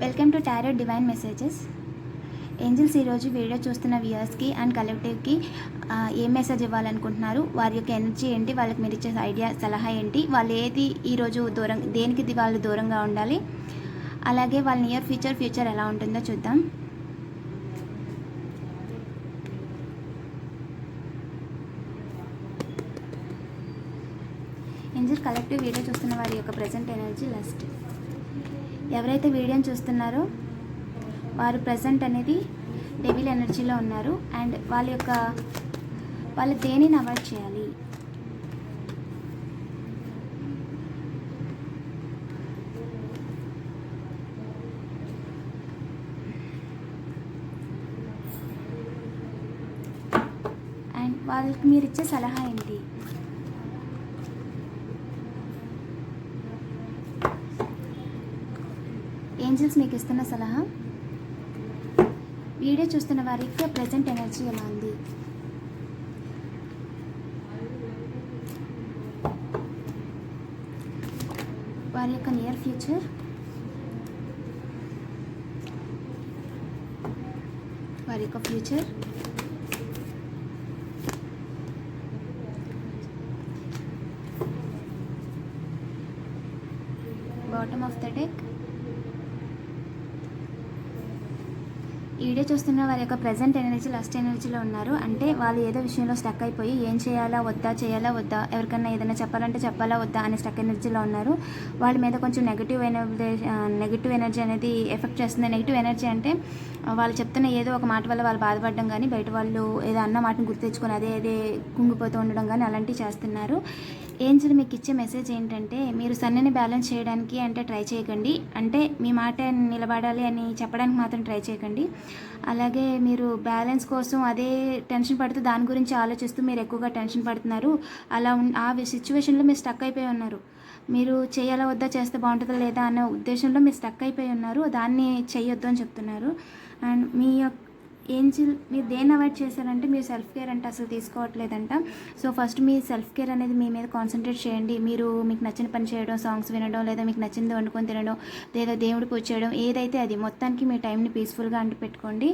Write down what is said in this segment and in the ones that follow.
Welcome to tarot divine messages angels ఈరోజు video చూస్తున్న వ్యూయర్స్కి అండ్ కలెక్టివ్కి ఏం మెసేజ్ ఇవ్వాలనుకుంటున్నారు? వారి యొక్క ఎనర్జీ ఏంటి? వాళ్ళకి మీరు ఇచ్చే ఐడియా సలహా ఏంటి? వాళ్ళు ఏది ఈరోజు దూరం దేనికి వాళ్ళు దూరంగా ఉండాలి? అలాగే వాళ్ళ నియర్ ఫ్యూచర్ ఫ్యూచర్ ఎలా ఉంటుందో చూద్దాం. ఏంజిల్ కలెక్టివ్ వీడియో చూస్తున్న వారి యొక్క ప్రజెంట్ ఎనర్జీ లస్ట్ ఎవరైతే వీడియోని చూస్తున్నారో వారు ప్రజెంట్ అనేది డెవిల్ ఎనర్జీలో ఉన్నారు. అండ్ వాళ్ళ యొక్క వాళ్ళు దేనిని అవాయిడ్ చేయాలి? అండ్ వాళ్ళకి మీరు ఇచ్చే సలహా ఏంటి? ఏంజల్స్ మీకు ఇస్తున్న సలహా? వీడియో చూస్తున్న వారికి ప్రజెంట్ ఎనర్జీ ఎలా ఉంది? వారి యొక్క నియర్ ఫ్యూచర్? వారి యొక్క future? Bottom of the deck? ఈ వీడియో చూస్తున్న వారి యొక్క ప్రజెంట్ ఎనర్జీ లస్ట్ ఎనర్జీలో ఉన్నారు. అంటే వాళ్ళు ఏదో విషయంలో స్టక్ అయిపోయి ఏం చేయాలా వద్దా చేయాలా వద్దా ఎవరికన్నా ఏదైనా చెప్పాలంటే చెప్పాలా వద్దా అనే స్టక్ ఎనర్జీలో ఉన్నారు. వాళ్ళ మీద కొంచెం నెగిటివ్ ఎనర్జీ నెగిటివ్ ఎనర్జీ అనేది ఎఫెక్ట్ చేస్తుంది. నెగిటివ్ ఎనర్జీ అంటే వాళ్ళు చెప్తున్న ఏదో ఒక మాట వల్ల వాళ్ళు బాధపడడం కానీ బయట వాళ్ళు ఏదో అన్న మాటను గుర్తు తెచ్చుకొని అదే అదే కుంగిపోతూ ఉండడం కానీ అలాంటివి చేస్తున్నారు. ఏంజల్ మీకు ఇచ్చే మెసేజ్ ఏంటంటే మీరు సన్నని బ్యాలెన్స్ చేయడానికి అంటే ట్రై చేయకండి. అంటే మీ మాట నిలబడాలి అని చెప్పడానికి మాత్రం ట్రై చేయకండి. అలాగే మీరు బ్యాలెన్స్ కోసం అదే టెన్షన్ పడుతూ దాని గురించి ఆలోచిస్తూ మీరు ఎక్కువగా టెన్షన్ పడుతున్నారు. అలా ఉన్ ఆ సిచ్యువేషన్లో మీరు స్టక్ అయిపోయి ఉన్నారు. మీరు చేయాలా వద్దా చేస్తే బాగుంటుందా లేదా అనే ఉద్దేశంలో మీరు స్టక్ అయిపోయి ఉన్నారు. దాన్ని చేయొద్దు అని చెప్తున్నారు. అండ్ మీ యొక్క ఏంజిల్ మీరు దేన్ని అవాయిడ్ చేశారంటే మీరు సెల్ఫ్ కేర్ అంటే అసలు తీసుకోవట్లేదంట. సో ఫస్ట్ మీ సెల్ఫ్ కేర్ అనేది మీ మీద కాన్సన్ట్రేట్ చేయండి. మీరు మీకు నచ్చిన పని చేయడం సాంగ్స్ వినడం లేదా మీకు నచ్చింది వండుకొని తినడం లేదా దేవుడి పూజ చేయడం ఏదైతే అది మొత్తానికి మీ టైంని పీస్ఫుల్గా అంటూ పెట్టుకోండి.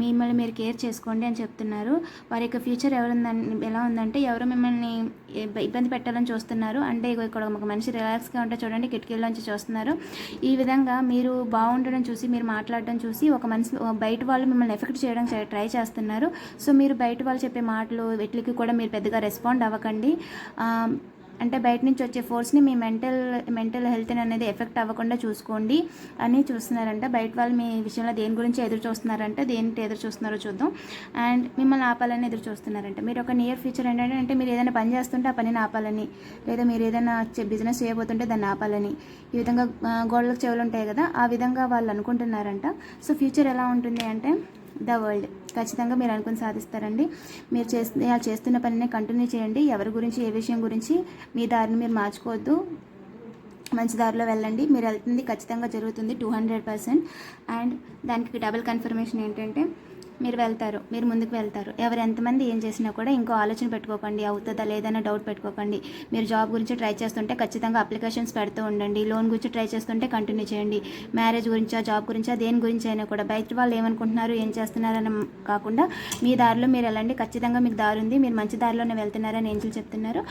మిమ్మల్ని మీరు కేర్ చేసుకోండి అని చెప్తున్నారు. వారి యొక్క ఫ్యూచర్ ఎవరుందని ఎలా ఉందంటే ఎవరు మిమ్మల్ని ఇబ్బంది పెట్టాలని చూస్తున్నారు. అంటే ఇక్కడ ఒక మనిషి రిలాక్స్గా ఉంటే చూడండి కిటికీలోంచి చూస్తున్నారు. ఈ విధంగా మీరు బాగుండడం చూసి మీరు మాట్లాడడం చూసి ఒక మనిషి బయట వాళ్ళు మిమ్మల్ని ఎఫెక్ట్ చేయడం ట్రై చేస్తున్నారు. సో మీరు బయట వాళ్ళు చెప్పే మాటలు వీటికి కూడా మీరు పెద్దగా రెస్పాండ్ అవ్వకండి. అంటే బయట నుంచి వచ్చే ఫోర్స్ని మీ మెంటల్ మెంటల్ హెల్త్ అనేది ఎఫెక్ట్ అవ్వకుండా చూసుకోండి అని చూస్తున్నారంట. బయట వాళ్ళు మీ విషయంలో దేని గురించి ఎదురు చూస్తున్నారంటే దేనికి ఎదురు చూస్తున్నారో చూద్దాం. అండ్ మిమ్మల్ని ఆపాలని ఎదురు చూస్తున్నారంట. మీరు ఒక నియర్ ఫ్యూచర్ ఏంటంటే అంటే మీరు ఏదైనా పని చేస్తుంటే ఆ పనిని ఆపాలని లేదా మీరు ఏదైనా బిజినెస్ చేయబోతుంటే దాన్ని ఆపాలని. ఈ విధంగా గోడలకు చెవులు ఉంటాయి కదా ఆ విధంగా వాళ్ళు అనుకుంటున్నారంట. సో ఫ్యూచర్ ఎలా ఉంటుంది అంటే ద వరల్డ్. ఖచ్చితంగా మీరు అనుకుని సాధిస్తారండి. మీరు చేస్తున్న చేస్తున్న పనిని కంటిన్యూ చేయండి. ఎవరి గురించి ఏ విషయం గురించి మీ దారిని మీరు మార్చుకోవద్దు. మంచి దారిలో వెళ్ళండి. మీరు వెళ్తుంది ఖచ్చితంగా జరుగుతుంది టూ హండ్రెడ్ పర్సెంట్. అండ్ దానికి డబుల్ కన్ఫర్మేషన్ ఏంటంటే మీరు వెళ్తారు మీరు ముందుకు వెళ్తారు. ఎవరు ఎంతమంది ఏం చేసినా కూడా ఇంకో ఆలోచన పెట్టుకోకండి. అవుతుందా లేదన్న డౌట్ పెట్టుకోకండి. మీరు జాబ్ గురించి ట్రై చేస్తుంటే ఖచ్చితంగా అప్లికేషన్స్ పెడుతూ ఉండండి. లోన్ గురించి ట్రై చేస్తుంటే కంటిన్యూ చేయండి. మ్యారేజ్ గురించా జాబ్ గురించా దేని గురించి అయినా కూడా బయట వాళ్ళు ఏమనుకుంటున్నారు ఏం చేస్తున్నారని కాకుండా మీ దారిలో మీరు వెళ్ళండి. ఖచ్చితంగా మీకు దారి ఉంది. మీరు మంచి దారిలోనే వెళ్తున్నారని ఏంజలు చెప్తున్నారు.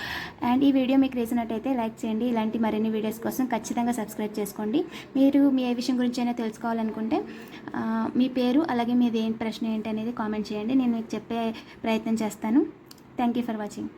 అండ్ ఈ వీడియో మీకు నచ్చినట్టయితే లైక్ చేయండి. ఇలాంటి మరిన్ని వీడియోస్ కోసం ఖచ్చితంగా సబ్స్క్రైబ్ చేసుకోండి. మీరు మీ ఏ విషయం గురించి అయినా తెలుసుకోవాలనుకుంటే మీ పేరు అలాగే మీది ఏం ప్రశ్న ఏంటి అనేది కామెంట్ చేయండి. నేను మీకు చెప్పే ప్రయత్నం చేస్తాను. Thank you for watching